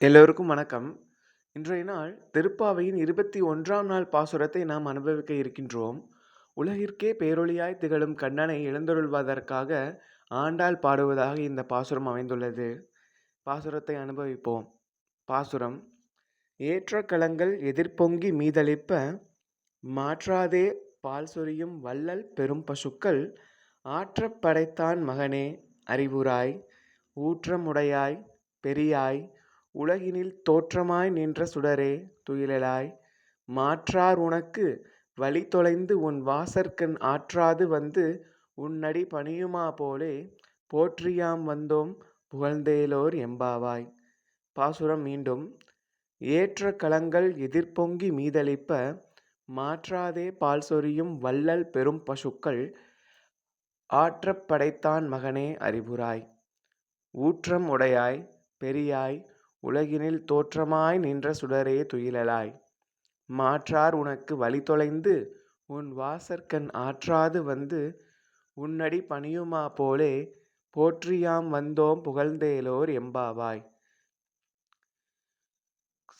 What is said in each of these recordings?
எல்லோருக்கும் வணக்கம். இன்றைய நாள் திருப்பாவையின் இருபத்தி ஒன்றாம் நாள் பாசுரத்தை நாம் அனுபவிக்க இருக்கின்றோம். உலகிற்கே பேரொழியாய் திகழும் கண்ணனை எழுந்தருள்வதற்காக ஆண்டாள் பாடுவதாக இந்த பாசுரம் அமைந்துள்ளது. பாசுரத்தை அனுபவிப்போம். பாசுரம் ஏற்ற களங்கள் எதிர்பொங்கி மீதளிப்ப மாற்றாதே பால் சொரியும் வள்ளல் பெரும் பசுக்கள் ஆற்றப் படைத்தான் மகனே அறிவுராய் ஊற்றமுடையாய் பெரியாய் உலகினில் தோற்றமாய் நின்ற சுடரே துயிலலாய் மாற்றார் உனக்கு வழி தொலைந்து உன் வாசற்கண் ஆற்றாது வந்து உன்னடி பணியுமா போலே போற்றியாம் வந்தோம் புகழ்ந்தேலோர் எம்பாவாய். பாசுரம் மீண்டும் ஏற்ற களங்கள் எதிர்பொங்கி மீதளிப்ப மாற்றாதே பால் சொரியும் வள்ளல் பெரும் பசுக்கள் ஆற்றப் படைத்தான் மகனே அறிவுராய் ஊற்றம் உடையாய் பெரியாய் உலகினில் தோற்றமாய் நின்ற சுடரே துயிலலாய் மாற்றார் உனக்கு வழி தொலைந்து உன் வாசற்கண் ஆற்றாது வந்து உன்னடி பணியுமா போலே போற்றியாம் வந்தோம் புகழ்ந்தேலோர் எம்பாவாய்.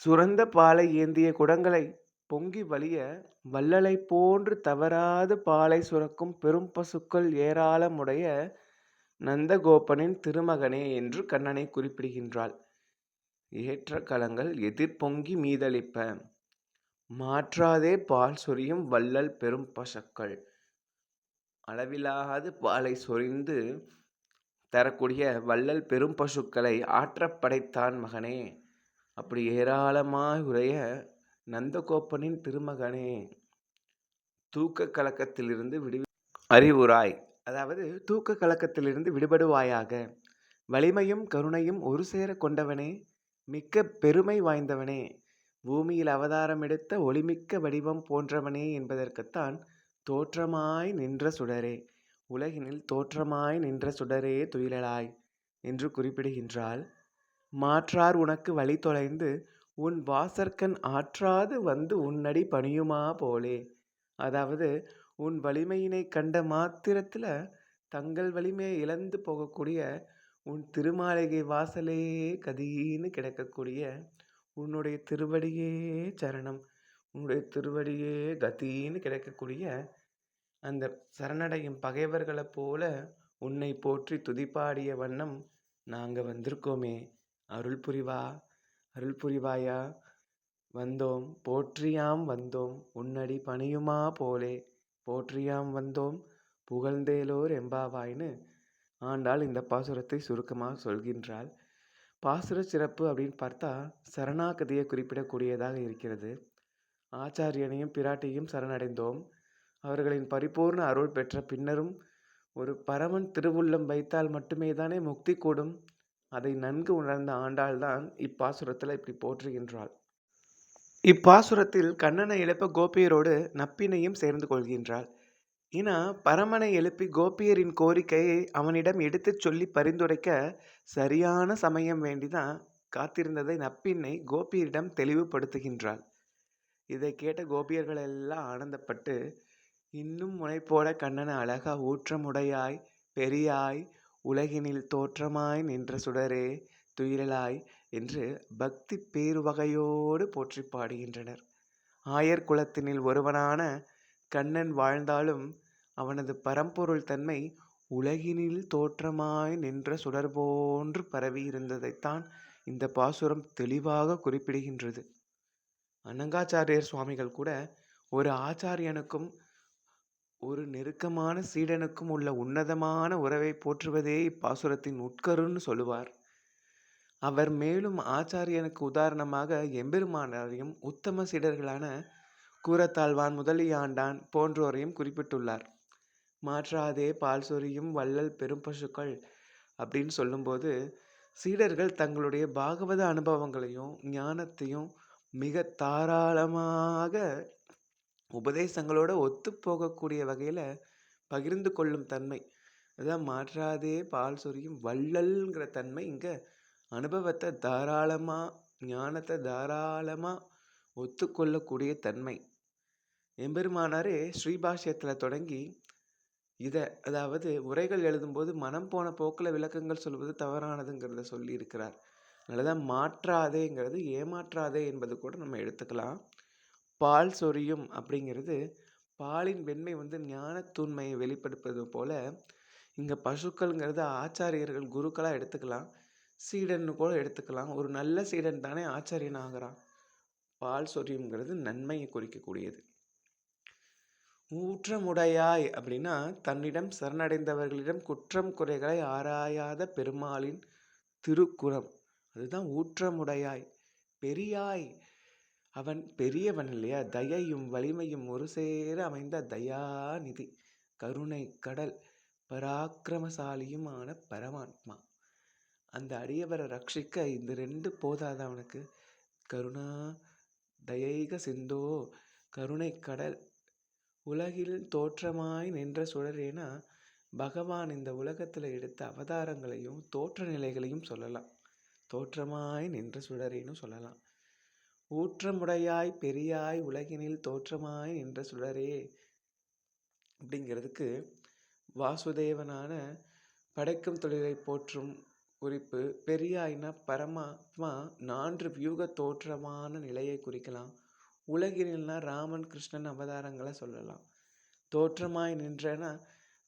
சுரந்த பாலை ஏந்திய குடங்களை பொங்கி வழிய வள்ளலை போன்று தவறாது பாலை சுரக்கும் பெரும் பசுக்கள் ஏராளமுடைய நந்தகோபனின் திருமகனே என்று கண்ணனை குறிப்பிடுகின்றாள். ஏற்ற களங்கள் எதிர்பொங்கி மீதளிப்ப. மாற்றாதே பால் சொரியும் வள்ளல் பெரும் பசுக்கள். அளவிலாது பாலை சொரிந்து தரக்கூடிய வள்ளல் பெரும் பசுக்களை ஆற்றப்படைத்தான் மகனே. அப்படி ஏராளமாய் உடைய நந்தகோபனின் திருமகனே. தூக்க கலக்கத்திலிருந்து விடுவி அறிவுராய் அதாவது தூக்க கலக்கத்திலிருந்து விடுபடுவாயாக. வலிமையும் கருணையும் ஒரு சேர கொண்டவனே. மிக்க பெருமை வாய்ந்தவனே. பூமியில் அவதாரம் எடுத்த ஒளிமிக்க வடிவம் போன்றவனே என்பதற்குத்தான் தோற்றமாய் நின்ற சுடரே. உலகினில் தோற்றமாய் நின்ற சுடரே துயிலலாய் என்று குறிப்பிடுகின்றாள். மாற்றார் உனக்கு வழி தொலைந்து உன் வாசற்கண் ஆற்றாது வந்து உன்னடி பணியுமா போலே. அதாவது உன் வலிமையினை கண்ட மாத்திரத்தில் தங்கள் வலிமையை இழந்து போகக்கூடிய உன் திருமாளிகை வாசலே கதின்னு கிடக்கக்கூடிய உன்னுடைய திருவடியே சரணம். உன்னுடைய திருவடியே கதின்னு கிடைக்கக்கூடிய அந்த சரணடையும் பகைவர்களைப் போல உன்னை போற்றி துதிப்பாடிய வண்ணம் நாங்கள் வந்திருக்கோமே. அருள் புரிவா அருள் புரிவாயா? வந்தோம் போற்றியாம் வந்தோம் உன்னடி பணியுமா போலே? போற்றியாம் வந்தோம் புகழ்ந்தேலோர் எம்பாவாய்ன்னு ஆண்டாள் இந்த பாசுரத்தை சுருக்கமாக சொல்கின்றாள். பாசுர சிறப்பு அப்படின்னு பார்த்தா சரணாகதியை குறிப்பிடக்கூடியதாக இருக்கிறது. ஆச்சாரியனையும் பிராட்டியும் சரணடைந்தோம். அவர்களின் பரிபூர்ண அருள் பெற்ற பின்னரும் ஒரு பரமன் திருவுள்ளம் வைத்தால் மட்டுமே தானே முக்தி கூடும்? அதை நன்கு உணர்ந்த ஆண்டாள்தான் இப்பாசுரத்தில் இப்படி போற்றுகின்றாள். இப்பாசுரத்தில் கண்ணனை இழப்ப கோபியரோடு நப்பினையும் சேர்ந்து கொள்கின்றாள். ஏன்னா பரமனை எழுப்பி கோபியரின் கோரிக்கையை அவனிடம் எடுத்துச் சொல்லி பரிந்துரைக்க சரியான சமயம் வேண்டிதான் காத்திருந்ததை நப்பின்னை கோபியரிடம் தெளிவுபடுத்துகின்றாள். இதை கேட்ட கோபியர்கள் எல்லாம் ஆனந்தப்பட்டு இன்னும் முனைப்போட கண்ணனை அழகா ஊற்றமுடையாய் பெரியாய் உலகினில் தோற்றமாய் நின்ற சுடரே துயிரலாய் என்று பக்தி பேருவகையோடு போற்றி பாடுகின்றனர். ஆயர் குலத்தினில் ஒருவனான கண்ணன் வாழ்ந்தாலும் அவனது பரம்பொருள் தன்மை உலகினில் தோற்றமாய் நின்ற சுடர் போன்று பரவி இருந்ததைத்தான் இந்த பாசுரம் தெளிவாக குறிப்பிடுகின்றது. அனங்காச்சாரியர் சுவாமிகள் கூட ஒரு ஆச்சாரியனுக்கும் ஒரு நெருக்கமான சீடனுக்கும் உள்ள உன்னதமான உறவை போற்றுவதே இப்பாசுரத்தின் உட்கருன்னு சொல்லுவார். அவர் மேலும் ஆச்சாரியனுக்கு உதாரணமாக எம்பெருமானாரையும் உத்தம சீடர்களான கூரத்தாழ்வான் முதலியாண்டான் போன்றோரையும் குறிப்பிட்டுள்ளார். மாற்றாதே பால் சொரியும் வள்ளல் பெரும் பசுக்கள் அப்படின்னு சொல்லும்போது சீடர்கள் தங்களுடைய பாகவத அனுபவங்களையும் ஞானத்தையும் மிக தாராளமாக உபதேசங்களோட ஒத்து போகக்கூடிய வகையில் பகிர்ந்து கொள்ளும் தன்மை. அதான் மாற்றாதே பால் சொரியும் வள்ளல்ங்கிற தன்மை இங்கே அனுபவத்தை தாராளமாக ஞானத்தை தாராளமாக ஒத்துக்கொள்ளக்கூடிய தன்மை. எம்பெருமானாரே ஸ்ரீபாஷ்யத்தில் தொடங்கி இதை அதாவது உரைகள் எழுதும்போது மனம் போன போக்கில் விளக்கங்கள் சொல்வது தவறானதுங்கிறத சொல்லியிருக்கிறார் அதனால தான் மாற்றாதேங்கிறது ஏமாற்றாதே என்பது கூட நம்ம எடுத்துக்கலாம். பால் சொரியும் அப்படிங்கிறது பாலின் வெண்மை வந்து ஞான தூண்மையை வெளிப்படுத்துவது போல, இங்கே பசுக்கள்ங்கிறது ஆச்சாரியர்கள், குருக்களாக எடுத்துக்கலாம். சீடன்னு கூட எடுத்துக்கலாம். ஒரு நல்ல சீடன் தானே ஆச்சாரியன் ஆகுறான். பால் சொரியுங்கிறது நன்மையை குறிக்கக்கூடியது. ஊற்றமுடையாய் அப்படின்னா, தன்னிடம் சரணடைந்தவர்களிடம் குற்றம் குறைகளை ஆராயாத பெருமாளின் திருக்குறம். அதுதான் ஊற்றமுடையாய். பெரியாய் அவன் பெரியவன் இல்லையா? தயையும் வலிமையும் ஒரு சேர அமைந்த தயாநிதி. கருணை கடல். பராக்கிரமசாலியுமான பரமாத்மா. அந்த அடியவரை ரட்சிக்க இந்த 2 போதாதா அவனுக்கு? கருணா தயைக சிந்தோ கருணை கடல். உலகில் தோற்றமாய் நின்ற சுடரேனா, பகவான் இந்த உலகத்தில் எடுத்த அவதாரங்களையும், தோற்ற நிலைகளையும் சொல்லலாம். தோற்றமாய் நின்ற சுடரேன்னு சொல்லலாம். ஊற்றமுடையாய் பெரியாய் உலகினில் தோற்றமாய் நின்ற சுடரே அப்படிங்கிறதுக்கு வாசுதேவனான படைக்கும் தொழிலை போற்றும் குறிப்பு. பெரியாய்னா பரமாத்மா நான்கு வியூக தோற்றமான நிலையைக் குறிக்கலாம். உலகினில்னா ராமன், கிருஷ்ணன் அவதாரங்களை சொல்லலாம். தோற்றமாய் நின்றனா,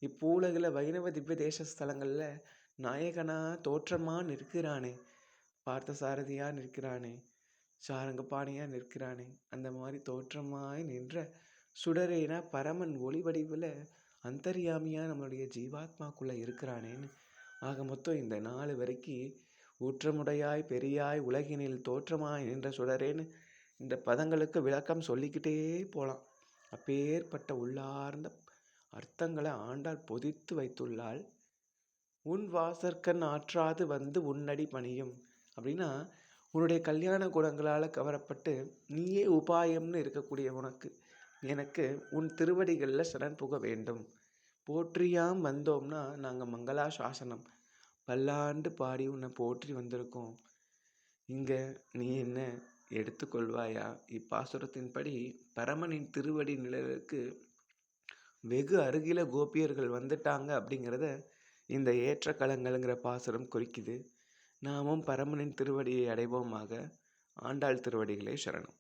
இப்பூலகில் வைணவ திவ்ய தேச ஸ்தலங்களில் நாயகனா தோற்றமாக நிற்கிறானே! பார்த்தசாரதியாக நிற்கிறானே! சாரங்கப்பாணியாக நிற்கிறானே! அந்த மாதிரி தோற்றமாய் நின்ற சுடரேனா பரமன் ஒளி வடிவில் அந்தர்யாமியா நம்மளுடைய ஜீவாத்மாக்குள்ளே இருக்கிறானேன்னு. ஆக மொத்தம் இந்த நாலு வரைக்கும் ஊற்றமுடையாய் பெரியாய் உலகினில் தோற்றமாய் நின்ற சுடரேன்னு இந்த பதங்களுக்கு விளக்கம் சொல்லிக்கிட்டே போகலாம் அப்பேற்பட்ட உள்ளார்ந்த அர்த்தங்களை ஆண்டால் பொதித்து வைத்துள்ளாள். உன் வாசற்கண் ஆற்றாது வந்து உன்னடி பணியும். அப்படின்னா, உன்னுடைய கல்யாண குணங்களால் கவரப்பட்டு, நீயே உபாயம்னு இருக்கக்கூடிய உனக்கு, எனக்கு உன் திருவடிகளில் சரண் புக வேண்டும். போற்றியாம் வந்தோம்னா, நாங்கள் மங்களா சாசனம் பல்லாண்டு பாடி உன்னை போற்றி வந்திருக்கோம். இங்கே நீ என்ன எடுத்துக்கொள்வாயா இப்பாசுரத்தின்படி பரமனின் திருவடி நிழலுக்கு வெகு அருகில கோபியர்கள் வந்துட்டாங்க அப்படிங்கிறத இந்த ஏற்றக்களங்கள்ங்கிற பாசுரம் குறிக்குது. நாமும் பரமனின் திருவடியை அடைவோமாக. ஆண்டாள் திருவடிகளே சரணம்.